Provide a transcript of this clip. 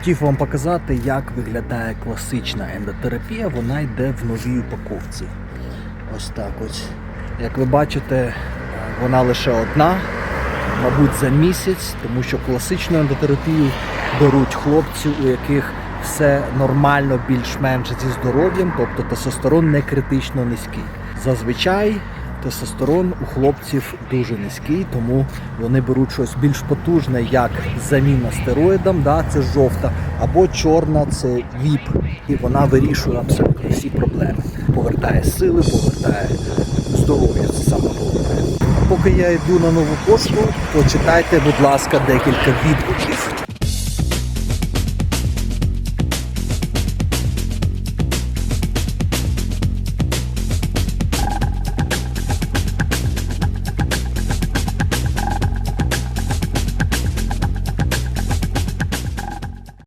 Хотів вам показати, як виглядає класична ендотерапія. Вона йде в новій упаковці. Ось так ось. Як ви бачите, е, вона лише одна, мабуть, за місяць, тому що класичну ендотерапію беруть хлопці, у яких все нормально, більш-менш зі здоров'ям, тобто тестостерон не критично низький. Зазвичай тестостерон у хлопців дуже низький, тому вони беруть щось більш потужне, як заміна стероїдам, да, це жовта, або чорна це віп. І вона вирішує абсолютно всі проблеми. Повертає сили, повертає здоров'я. Це саме головне. Поки я йду на нову пошту, почитайте, будь ласка, декілька відгуків.